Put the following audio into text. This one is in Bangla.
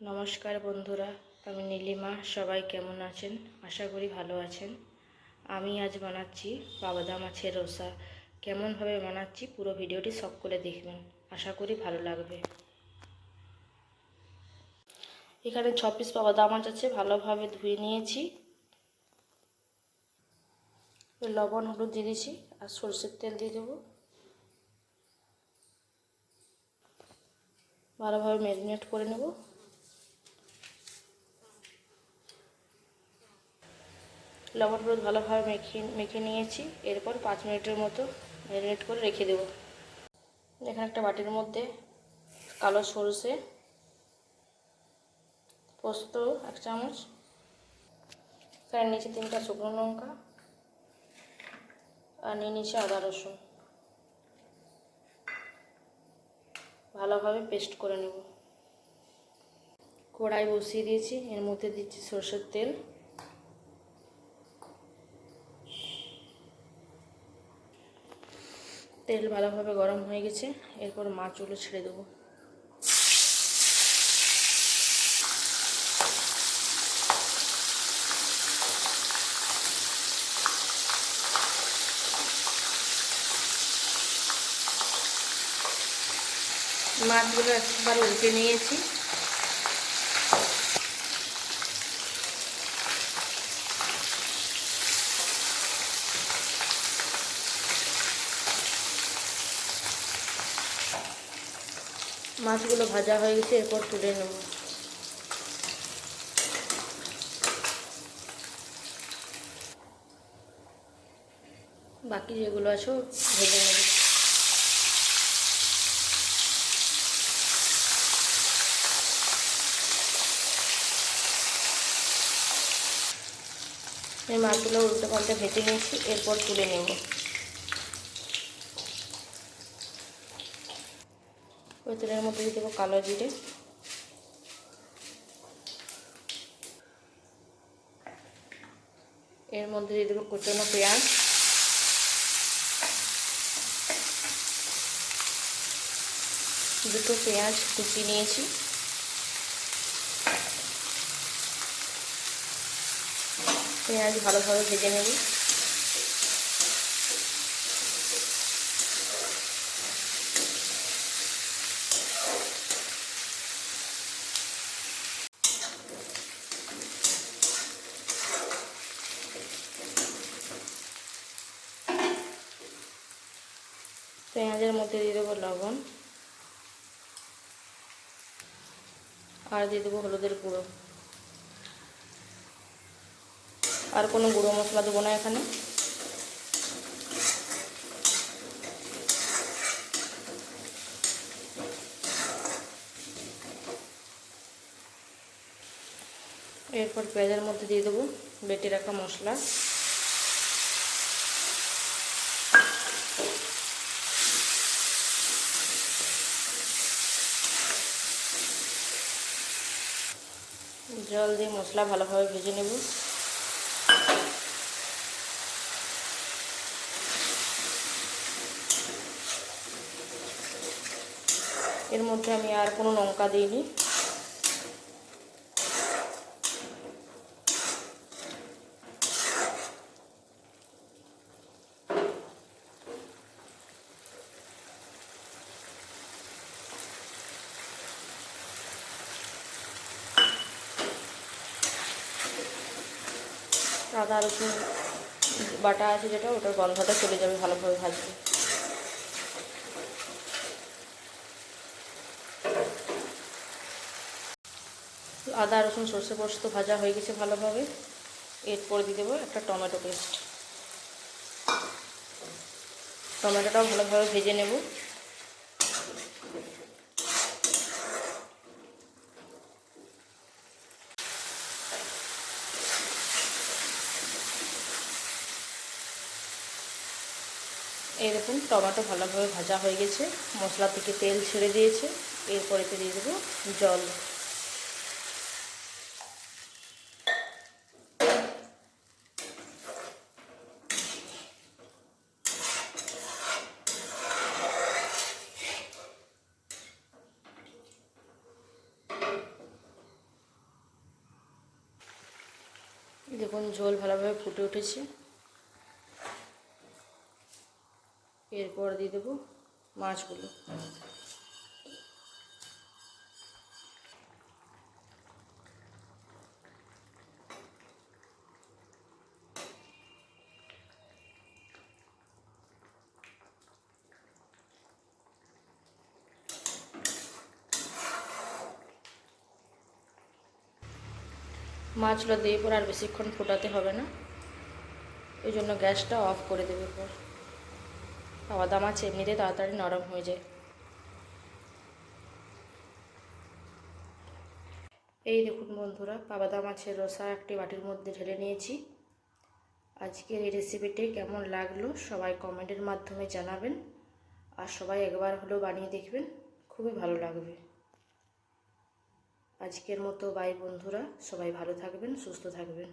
নমস্কার বন্ধুরা, আমি নীলিমা, সবাই কেমন আছেন? আশা করি ভালো আছেন। আমি আজ বানাচ্ছি বাগদা মাছের রসা। কেমনভাবে বানাচ্ছি পুরো ভিডিওটি সব করে দেখবেন। আশা করি ভালো লাগবে। এখানে ছ পিস বাগদা মাছ আছে, ভালোভাবে ধুয়ে নিয়েছি। লবণ, হলুদ দিয়ে দিয়েছি, আর সরষের তেল দিয়ে দেবো। ভালোভাবে ম্যারিনেট করে নেব। লবণ হলুদ ভালোভাবে মেখে মেখে নিয়েছি। এরপর পাঁচ মিনিটের মতো ম্যারিনেট করে রেখে দেব। এখানে একটা বাটির মধ্যে কালো সরষে, পোস্ত এক চামচ এখানে নিচে তিনটা শুকনো লঙ্কা আর নিয়ে নিচে আদা রসুন। ভালোভাবে পেস্ট করে নেব। কড়াই বসিয়ে দিয়েছি। এর মধ্যে দিচ্ছি সরষের তেল। তেল ভালোভাবে গরম হয়ে গেছে এরপর মাছগুলো ছেড়ে দেবো। মাছগুলো একবার উল্টে নিয়েছি। মাছগুলো ভাজা হয়ে গেছে, এরপর তুলে নেব। বাকি যেগুলো আছে, ভেজে নেব। এই মাছগুলো উল্টে পাল্টে ভেজে নিয়েছি, এরপর তুলে নেব। ওই তেলের মধ্যে দিয়ে দেবো কালো জিরে। এর মধ্যে দিয়ে দেবো কুচনো পেঁয়াজ। দুটো পেঁয়াজ কুচি নিয়েছি। পেঁয়াজ ভালোভাবে ভেজে নেব। পেঁয়াজের মধ্যে দিয়ে দেবো লবণ। আর দিয়ে দেবো হলুদের গুঁড়ো। আর কোনো গুঁড়ো মশলা দেবো না এখানে। এরপর পেঁয়াজের মধ্যে দিয়ে দেবো বেটে রাখা মশলা। জল দিয়ে মশলা ভালোভাবে ভেজে নেব। এর মধ্যে আমি আর কোনো লঙ্কা দিইনি। আদা, রসুন বাটা আছে যেটা, ওটার গন্ধটা চলে যাবে ভালোভাবে ভাজবে আদা, রসুন, সর্ষে পোস্ত ভাজা হয়ে গেছে ভালোভাবে। এরপর দিয়ে দেবো একটা টমেটো পেস্ট। টমেটোটাও ভালোভাবে ভেজে নেব। এরকম টমেটো ভালোভাবে ভাজা হয়ে গেছে, মশলা থেকে তেল ছেড়ে দিয়েছে, এরপরে দিয়ে দেবো জল। দেখুন ঝোল ভালোভাবে ফুটে উঠেছে। এরপর দিয়ে দেবো মাছগুলো। মাছগুলো দিয়ে পর আর বেশিক্ষণ ফোটাতে হবে না। ওই জন্য গ্যাসটা অফ করে দেবে পর পাওয়াদা মাছ এমনিতে তাড়াতাড়ি নরম হয়ে যায়। এই দেখুন বন্ধুরা পাবাদা মাছের রসা একটি বাটির মধ্যে ঢেলে নিয়েছি। আজকের এই রেসিপিটি কেমন লাগল সবাই কমেন্টের মাধ্যমে জানাবেন। আর সবাই একবার হলেও বানিয়ে দেখবেন, খুবই ভালো লাগবে। আজকের মতো বাই বন্ধুরা, সবাই ভালো থাকবেন, সুস্থ থাকবেন।